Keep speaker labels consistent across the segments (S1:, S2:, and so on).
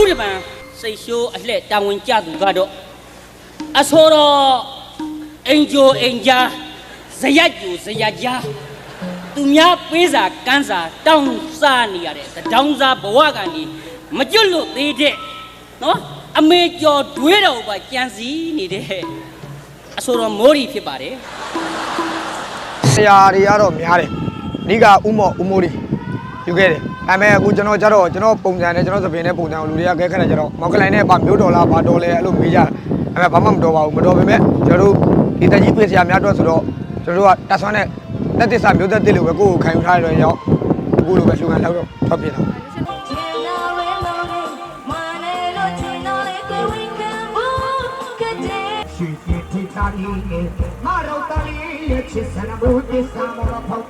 S1: အခုဒီမှာစိတ်ရှိုးအလှက်တာဝန်ကျသူကတော့အစောတော့အင်ဂျိုအင်ဂျာဇယက်ကျူဇယက်ကြားသူများပေးစာကန်းစာတောင်းစားနေရတဲ့သတောင်းစားဘဝကနေမကျွတ်လို့သေးတဲ့နော်အမေကျော်တွေးတော်ပါကြံစည်နေတဲ့အဆိုတော်မိုးရီဖြစ်ပါတယ်
S2: ဆရာတွေကတော့များတယ်အဓိကဥမော့ဥမိုးတွေယူခဲ့တယ် ဒါပေမဲ့အခုကျွန်တော်ကြတော့ကျွန်တော်ပုံစံနဲ့ကျွန်တော်သပင်နဲ့ပုံစံကိုလူတွေကခဲခက်တယ်ကြတော့မောက်ကလိုင်းနဲ့ဗာမျိုးတော်လားဗာတော်လဲအဲ့လိုမေးကြတယ်ဒါပေမဲ့ဘာမှမတော်ပါဘူးမတော်ပေမဲ့ကျွန်တော်တို့ဒီတကြီးဖေးဆရာများတော့ဆိုတော့ကျွန်တော်တို့ကတက်ဆွမ်းနဲ့တက်သစ္စာမျိုးသက်တစ်လို့ပဲကိုယ့်ကိုခံယူထားရတော့ရောက်အခုလိုပဲရှုံခံလောက်တော့ထွက်ပြေးတာ
S3: ရှိရှိထိတာလီမတော်တလီရဲ့ချစ်စနမှုတစ္ဆာမောဖောက်ပြား
S4: ဒီလိုကြ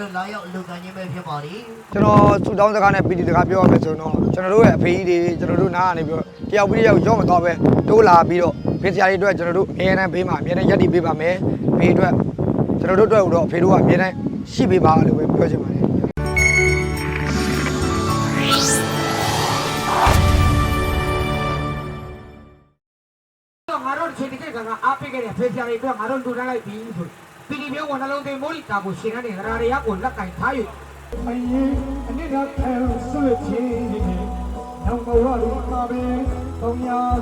S4: တော့ကျွန်တော်တို့လာရောက်လူကန်ချင်းပဲဖြစ်ပါလိမ့်
S2: ကျွန်တော်စူတောင်းစကားနဲ့ပီတီစကားပြောရမယ်ဆိုတော့ကျွန်တော်တို့ရဲ့အဖေကြီးတွေကျွန်တော်တို့နားကနေပြီးတော့တယောက်ပြီးတယောက်ရော့မသွားပဲတိုးလာပြီးတော့ဖေးဆရာကြီးအတွက်ကျွန်တော်တို့အများနဲ့ပေးမှာအများနဲ့ရက်တည်ပေးပါမယ်ဖေးအတွက်ကျွန်တော်တို့အတွက်တော့အဖေတို့ကအများနဲ့ရှိပေးပါလို့ပဲပြောချင်ပါတယ်
S3: တော့ငါတို့ချိန်တိကျကငါအားပေးခဲ့တဲ့ဖေးဆရာတွေအတွက်ငါတို့လူတိုင်းလိုက်ပြီဆို ပီဒီမျိုးဝန်နှလုံးသွင်းမိုးလီတာကိုရှင်ကနေရာရရကိုလက်ကင်ထား၍အရင်အနည်းတော့အဲဆွေချင်းနောက်ဘဝလိုပါပဲတုံးများ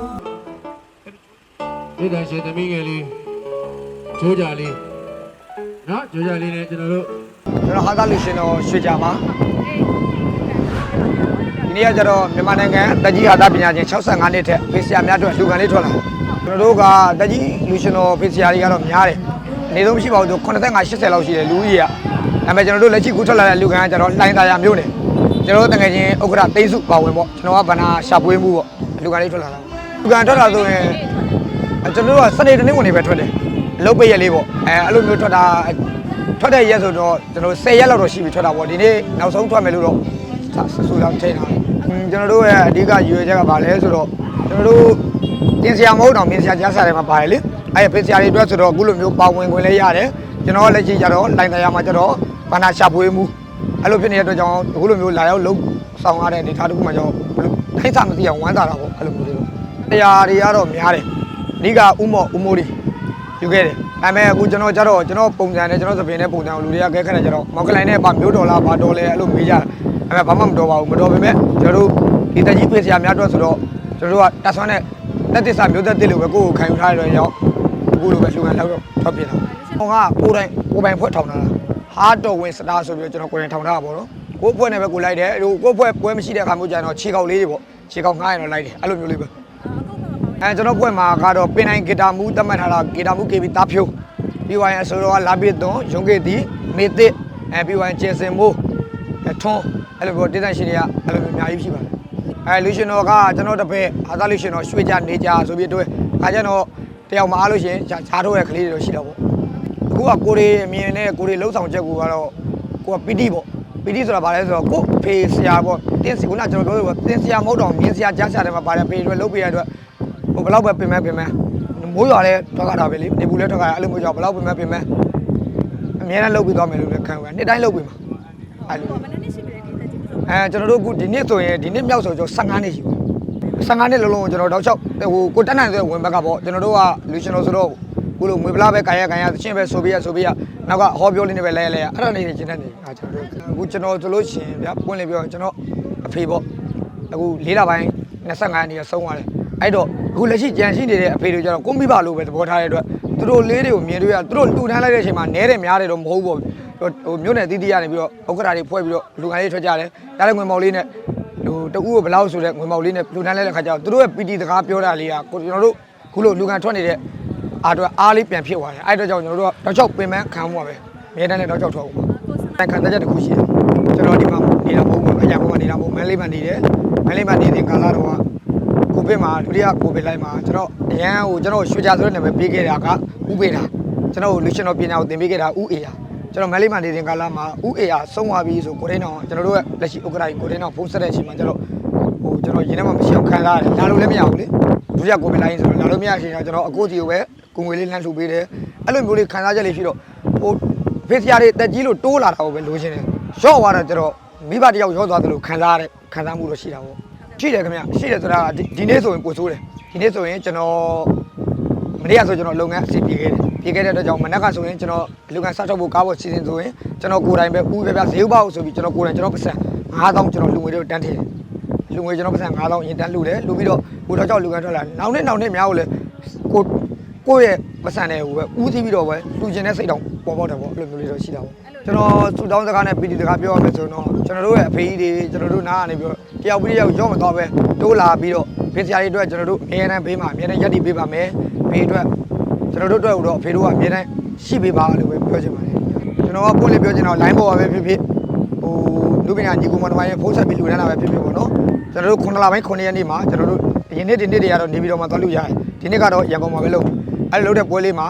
S5: ဒီတန်ရှင်သမီးငယ်လေးချိုးကြလေးနော်ချိုးကြလေးနဲ့ကျွန်တော်တို့
S2: ကျွန်တော်ဟာသာလူရှင်တော်ရွှေကြပါဒီနေ့ကကျတော့မြန်မာနိုင်ငံတကြီးဟာသာပညာရှင်65နှစ်ထက်ဖေးဆရာများအတွက်လူကန်လေးထွက်လာကျွန်တော်တို့ကတကြီးလူရှင်တော်ဖေးဆရာကြီးကတော့များတယ်အ နေဆုံးမရှိပါဘူးသူ85 80လောက်ရှိတယ်လူကြီးကဒါပေမဲ့ကျွန်တော်တို့လက်ရှိကူထွက်လာတဲ့လူကန်ကကျတော့လိုင်းသားရမျိုးနေကျွန်တော်တို့တကယ်ချင်းဥက္ကရာသိန်းစုပါဝင်ပေါ့ကျွန်တော်ကဗနာရှာပွေးမှုပေါ့လူကန်လေးထွက်လာတာလူကန်ထွက်လာဆိုရင်အဲကျွန်တော်တို့ကစနေတနင်္ဂနွေပဲထွက်တယ်အလုပ်ပိတ်ရက်လေးပေါ့အဲအဲ့လိုမျိုးထွက်တာထွက်တဲ့ရက်ဆိုတော့ကျွန်တော်10ရက်လောက်တော့ရှိပြီထွက်တာပေါ့ဒီနေ့နောက်ဆုံးထွက်မယ်လို့တော့ဆူလောက်ထိနေတာအင်းကျွန်တော်တို့ရဲ့အဓိကရွေချက်ကဘာလဲဆိုတော့ကျွန်တော်တို့ တင်ဆရာမဟုတ်တော့မင်းဆရာကြားစားတယ်မှာပါတယ်လေအဲ့ဖေးဆရာတွေအတွက်ဆိုတော့အခုလိုမျိုးပါဝင်ခွင့်လည်းရတယ်ကျွန်တော်ကလက်ရှိကျတော့လိုင်တရားမှာကျတော့ဘာနာရှာဖွေမှုအဲ့လိုဖြစ်နေတဲ့အတွက်ကြောင့်အခုလိုမျိုးလာရောက်လုံးဆောင်ရတဲ့အနေထားတစ်ခုမှကြောင့်ဘယ်လိုထိုက်စားမသိအောင်ဝမ်းသာတာပေါ့အဲ့လိုမျိုးတွေတော့တရားတွေကတော့များတယ်အဓိကဥမော့ဥမိုးတွေယူခဲ့တယ်ဒါပေမဲ့အခုကျွန်တော်ကြတော့ကျွန်တော်ပုံစံနဲ့ကျွန်တော်သပင်နဲ့ပုံစံကိုလူတွေကခဲခက်တယ်ကြတော့မောက်ကလိုင်းနဲ့ဗာမျိုးတော်လားဗာတော်လဲအဲ့လိုမေးကြတယ်ဒါပေမဲ့ဘာမှမတော်ပါဘူးမတော်ပေမဲ့ကျွန်တော်တို့ဒီတကြီးဖေးဆရာများတော့ဆိုတော့ကျွန်တော်တို့ကတက်ဆွမ်းနဲ့ တက်သစ္စာမျိုးသက်တစ်လို့ပဲကိုယ့်ကိုခံယူထားရတော့ရောက်အခုလိုပဲရှုံခံလောက်တော့ထွက်ပြေးတာဟောကကိုယ်တိုင်ကိုယ်ပိုင်ဖွဲ့ထောင်တာလားဟာတော်ဝင်စတာဆိုပြီးတော့ကျွန်တော်ကိုယ်တိုင်ထောင်ထားတာပေါ့နော်ကိုယ်ဖွဲ့နဲ့ပဲကိုယ်လိုက်တယ်ဟိုကိုယ်ဖွဲ့ပွဲမရှိတဲ့အခါမျိုးကျတော့ခြေကောက်လေးတွေပေါ့ခြေကောက်ငှားရင်တော့လိုက်တယ်အဲ့လိုမျိုးလေးပဲအဲကျွန်တော်ပွဲမှာကတော့ပင်တိုင်းဂီတာမူတတ်မှတ်ထားတာဂီတာမူ KB တာဖြိုးပြီးသွားရင်အဆိုတော်ကလာပြည့်သွန်ရုံးကေတီမေတစ်အဲပြီးသွားရင်ကျင်စင်မိုးအဲထွန်းအဲ့လိုမျိုးဒေသရှင်တွေကအဲ့လိုမျိုးအများကြီးရှိပါတယ် အဲလူရှင်တော်ကကျွန်တော်တပည့်အာသာလူရှင်တော်ရွှေကြနေကြဆိုပြီးတွေ့အဲကျတော့တယောက်မအားလို့ရှရင်ဈာထုတ်ရဲ့ကလေးတွေတော့ရှိတော့ပေါ့အခုကကိုရီအမြင်နဲ့ကိုရီလှုပ်ဆောင်ချက်ကိုကတော့ကိုကပီတိပေါ့ပီတိဆိုတာဘာလဲဆိုတော့ကိုဖေဆရာပေါ့တင်းစီကကျွန်တော်ပြောလို့တင်းဆရာမဟုတ်တော့မြင်းဆရာကြားဆရာတွေမှာပါတယ်ဖေတွေလှုပ်ပြရတဲ့အတွက်ဟိုဘယ်လောက်ပဲပြင်မဲ့ပြင်မဲ့မိုးရွာလဲထွက်ကြတာပဲလေနေဘူးလဲထွက်ကြတာအဲ့လိုမျိုးကြောင့်ဘယ်လောက်ပြင်မဲ့ပြင်မဲ့အများနဲ့လှုပ်ပြီးသွားမယ်လို့လည်းခံယူရနှစ်တိုင်းလှုပ်ပြီးမှာအဲ့လို အဲကျွန်တော်တို့အခုဒီနေ့ဆိုရင်ဒီနေ့မြောက်ဆိုကျွန်တော်15နှစ်ရှိပါ15နှစ်လုံးလုံးကျွန်တော်တောက်လျှောက်ဟိုကိုတက်နိုင်တဲ့ဝင်ဘက်ကပေါ့ကျွန်တော်တို့ကလူရှင်လို့ဆိုတော့ကိုလိုငွေပလားပဲကန်ရကန်ရသချင်းပဲဆိုပြီးရဆိုပြီးရနောက်ကဟောပြောလေးနဲ့ပဲလဲလဲရအဲ့ဒါနေနေကျင်းနေအာကျွန်တော်တို့အခုကျွန်တော်ဆိုလို့ရှိရင်ဗျာပွင့်လေးပြောရင်ကျွန်တော်အဖေပေါ့အခု၄လပိုင်း25ရက်နေ့ဆုံးသွားတယ်အဲ့တော့အခုလက်ရှိကြံရှိနေတဲ့အဖေတို့ကျတော့ကိုမိဘလို့ပဲသဘောထားတဲ့အတွက်သူတို့လေးတွေကိုမြင်တွေ့ရသူတို့လူထမ်းလိုက်တဲ့အချိန်မှာနဲတယ်များတယ်တော့မဟုတ်ဘူးပေါ့ ဟိုမြို့နယ်တီးတီးရနေပြီးတော့ဥက္ကရာတွေဖွဲ့ပြီးတော့လူငယ်လေးထွက်ကြတယ်ဒါလည်းငွေမောင်လေးနဲ့ဟိုတကူကိုဘလောက်ဆိုတဲ့ငွေမောင်လေးနဲ့လူထမ်းလိုက်တဲ့ခါကျတော့သူတို့ရဲ့ပီတီစကားပြောတာလေးကကိုကျွန်တော်တို့ခုလိုလူငယ်ထွက်နေတဲ့အားတော့အားလေးပြန်ဖြစ်သွားတယ်အဲ့တော့ကြောင့်ကျွန်တော်တို့ကတော့ချောက်ပင်ပန်းခံမှုပါပဲအများတန်းနဲ့တော့ချောက်ထွက်အောင်တိုင်ခံတဲ့ချက်တစ်ခုရှိတယ်ကျွန်တော်ဒီမှာနေတာမဟုတ်ဘူးအရာပေါ်မှာနေတာမဟုတ်မန်းလေးမှာနေတယ်မန်းလေးမှာနေတဲ့ကာလာတော့ကကိုဗစ်မှာဒုတိယကိုဗစ်လိုက်မှာကျွန်တော်အရန်ဟိုကျွန်တော်ရွှေချာဆိုတဲ့နာမည်ပေးခဲ့တာကဥပေတာကျွန်တော်လူရှင်တော်ပညာကိုသင်ပေးခဲ့တာဥအေယာ ကျွန်တော်မန်လေးမှာနေတဲ့ကာလမှာဥအေယာဆုံးသွားပြီဆိုကိုရင်းတော်ကျွန်တော်တို့ရဲ့လက်ရှိဥက္ကရာကြီးကိုရင်းတော်ဖုန်းဆက်တဲ့အချိန်မှာကျွန်တော်ဟိုကျွန်တော်ရင်းထဲမှာမရှိအောင်ခံစားရတယ်လာလို့လည်းမရဘူးလေဒုတိယကိုဗစ်လိုက်ဆိုတော့လာလို့မရရှင်ကျွန်တော်အကိုကြီးကိုပဲကိုငွေလေးလှမ်းလှူပေးတယ်အဲ့လိုမျိုးလေးခံစားချက်လေးရှိတော့ဟိုဖေးစရာတွေတက်ကြီးလို့တိုးလာတာကိုပဲလိုချင်တယ်ရော့သွားတော့ကျွန်တော်မိဘတယောက်ရော့သွားတယ်လို့ခံစားရတယ်ခံစားမှုတော့ရှိတာပေါ့ရှိတယ်ခင်ဗျရှိတယ်ဆိုတာကဒီဒီနေ့ဆိုရင်ပိုဆိုးတယ်ဒီနေ့ဆိုရင်ကျွန်တော် မနေ့ကဆိုကျွန်တော်လုပ်ငန်းအစီပြေခဲ့တယ်ပြေခဲ့တဲ့အတွက်ကြောင့်မနက်ကဆိုရင်ကျွန်တော်လုပ်ငန်းစထုတ်ဖို့ကားဖို့စီစဉ်ဆိုရင်ကျွန်တော်ကိုယ်တိုင်ပဲဦးပဲပြဈေးဥပအောင်ဆိုပြီးကျွန်တော်ကိုယ်တိုင်ကျွန်တော်ပတ်စံ9000ကျွန်တော်လူငွေတွေတန်းထည့်တယ်လူငွေကျွန်တော်ပတ်စံ9000ရင်တန်းလူတယ်လူပြီးတော့ကိုတော့ကြောက်လူကန်ထွက်လာနောက်နေ့နောက်နေ့များကိုလည်းကိုကိုယ့်ရဲ့ပတ်စံတွေဟိုပဲဦးစီးပြီးတော့ပဲလူကျင်တဲ့စိတ်တောင်ပေါ်ပေါက်တယ်ပေါ့အဲ့လိုမျိုးလေးတော့ရှိတာပေါ့ကျွန်တော်စူတောင်းစကားနဲ့ပီတီစကားပြောရမယ်ဆိုတော့ကျွန်တော်တို့ရဲ့အဖေကြီးတွေကျွန်တော်တို့နားကနေပြီးတော့တယောက်ပြီးတယောက်ရော့မသွားပဲတိုးလာပြီးတော့ဖေးစရာတွေအတွက်ကျွန်တော်တို့အများနဲ့ဘေးမှာအများနဲ့ရက်တည်ပေးပါမယ် ဖေးအတွက်ကျွန်တော်တို့အတွက်တော့အဖေတို့ကအများနဲ့ရှိပေးပါလို့ပဲပြောချင်ပါတယ်ကျွန်တော်ကပွင့်လေးပြောချင်တော့ line ပေါ်ပါပဲဖြစ်ဖြစ်ဟိုလူပညာညီကူမတော်ရဲ့ဖုန်းဆက်ပြီးလူတန်းလာပဲဖြစ်ဖြစ်ပေါ့နော်ကျွန်တော်တို့9လပိုင်း9ရက်နေ့မှာကျွန်တော်တို့အရင်နေ့ဒီနေ့တွေကတော့နေပြီးတော့မှသွားလို့ရတယ်ဒီနေ့ကတော့ရန်ကုန်မှာပဲလုပ်အဲ့လိုလုပ်တဲ့ပွဲလေးမှာ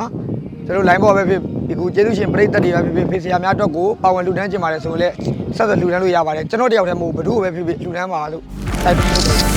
S2: ကျွန်တော် line ပေါ်ပဲဖြစ်ဒီကူကျေးဇူးရှင်ပရိသတ်တွေပဲဖြစ်ဖြစ်ဖေးဆရာများအတွက်ကိုပါဝင်လူတန်းကျင်ပါတယ်ဆိုရင်လည်းဆက်သွယ်လူတန်းလို့ရပါတယ်ကျွန်တော်တယောက်တည်းမဟုတ်ဘူးဘယ်သူ့ကိုပဲဖြစ်ဖြစ်လူတန်းပါလို့တိုက်တွန်းလို့